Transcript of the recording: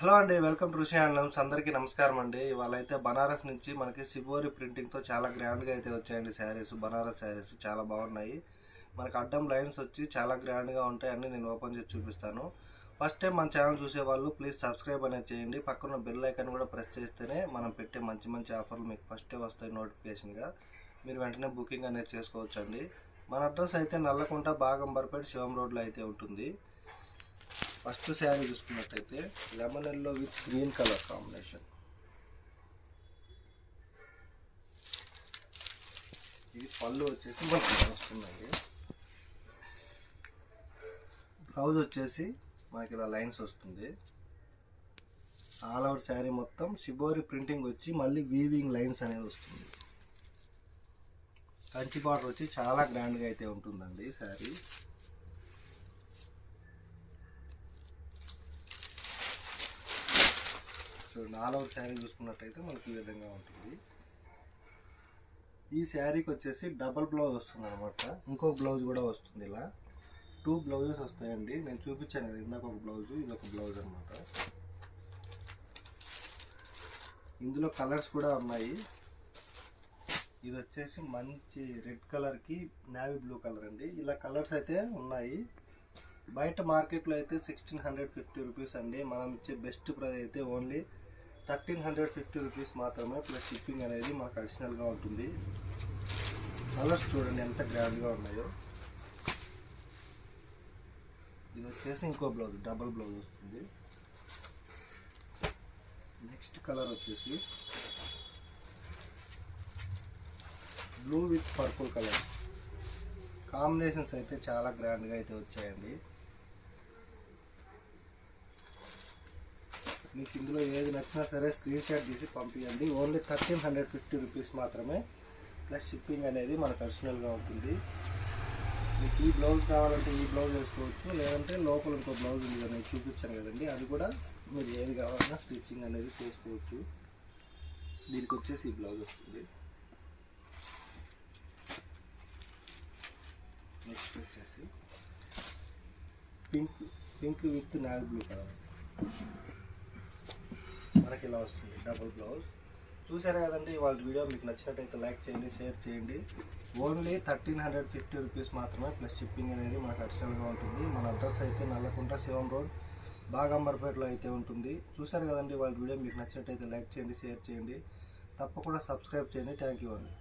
Hello అండి welcome to ఋషి అందరికీ నమస్కారం అండి. ఇవాళ అయితే బనారస్ నుంచి మనకి సిబోరి ప్రింటింగ్తో చాలా గ్రాండ్గా అయితే వచ్చాయండి శారీస్ బనారస్ శారీస్. చాలా బాగున్నాయి. మనకి అడ్డం లైన్స్ వచ్చి చాలా గ్రాండ్గా ఉంటాయి. అన్నీ నేను ఓపెన్ చేసి చూపిస్తాను. ఫస్ట్ టైం మన ఛానల్ చూసే వాళ్ళు ప్లీజ్ సబ్స్క్రైబ్ అనేది చేయండి. పక్కన బెల్ ఐకాన్ కూడా ప్రెస్ చేస్తేనే మనం పెట్టే మంచి మంచి ఆఫర్లు మీకు ఫస్టే వస్తాయి నోటిఫికేషన్గా మీరు వెంటనే బుకింగ్ అనేది చేసుకోవచ్చండి. మన అడ్రస్ అయితే నల్లకుంట బాగంబర్పేట శివం రోడ్లో అయితే ఉంటుంది. ఫస్ట్ శారీ చూసుకున్నట్టయితే lemon yellow with green colour combination. ఇది పళ్ళు వచ్చేసి మనకి వస్తుందండి బ్లౌజ్ వచ్చేసి మనకి ఇలా లైన్స్ వస్తుంది. ఆల్ అవుట్ శారీ మొత్తం షిబోరి ప్రింటింగ్ వచ్చి మళ్ళీ వీవింగ్ లైన్స్ అనేది వస్తుంది. కంచి బార్డర్ వచ్చి చాలా గ్రాండ్గా అయితే ఉంటుందండి శారీ. చూడండి ఆల్ ఓవర్ శారీ చూసుకున్నట్టయితే మనకి ఈ విధంగా ఉంటుంది. ఈ శారీకి వచ్చేసి డబల్ బ్లౌజ్ వస్తుంది అనమాట ఇంకొక బ్లౌజ్ కూడా వస్తుంది ఇలా. టూ బ్లౌజెస్ వస్తాయండి. నేను చూపించాను కదా ఇందాక ఒక బ్లౌజ్ ఇది ఒక బ్లౌజ్ అనమాట ఇందులో కలర్స్ కూడా ఉన్నాయి. ఇది వచ్చేసి మంచి రెడ్ కలర్కి నావీ బ్లూ కలర్ అండి. ఇలా కలర్స్ అయితే ఉన్నాయి. బయట మార్కెట్లో అయితే సిక్స్టీన్ హండ్రెడ్ ఫిఫ్టీ రూపీస్ అండి. మనం ఇచ్చే బెస్ట్ ప్రైస్ అయితే only thirteen hundred fifty rupees మాత్రమే ప్లస్ షిప్పింగ్ అనేది మాకు అడిషనల్గా ఉంటుంది. కలర్స్ చూడండి ఎంత గ్రాండ్గా ఉన్నాయో. ఇది వచ్చేసి ఇంకో బ్లౌజ్ డబల్ బ్లౌజ్ వస్తుంది. నెక్స్ట్ కలర్ వచ్చేసి blue with purple colour combinations అయితే చాలా గ్రాండ్గా అయితే వచ్చాయండి. మీకు ఇందులో ఏది నచ్చినా సరే స్క్రీన్ షాట్ తీసి పంపించండి only thirteen hundred fifty rupees మాత్రమే. ప్లస్ షిప్పింగ్ అనేది మనకు అడిషనల్గా ఉంటుంది. మీకు ఈ బ్లౌజ్ కావాలంటే ఈ బ్లౌజ్ వేసుకోవచ్చు. లేదంటే లోపల ఇంకో బ్లౌజ్ ఉంది కదా నేను చూపించాను కదండి. అది కూడా మీరు ఏది కావాలన్నా స్టిచ్చింగ్ అనేది చేసుకోవచ్చు. దీనికి వచ్చేసి ఈ బ్లౌజ్ వస్తుంది. నెక్స్ట్ వచ్చేసి pink pink with navy blue colour అందరికి ఇలా వస్తుంది డబుల్ బ్లౌజ్ చూసారా కదండి వాళ్ళ వీడియో మీకు నచ్చినట్టయితే లైక్ చేయండి షేర్ చేయండి. Only thirteen hundred fifty rupees మాత్రమే ప్లస్ షిప్పింగ్ అనేది మనకు అడిషనల్గా ఉంటుంది. మన అడ్రస్ అయితే నల్లకుంట శివం రోడ్ బాగంబర్పేటలో అయితే ఉంటుంది. చూసారు కదండి వాళ్ళ వీడియో మీకు నచ్చినట్టయితే లైక్ చేయండి షేర్ చేయండి. తప్పకుండా సబ్స్క్రైబ్ చేయండి. థ్యాంక్ యూ అండి.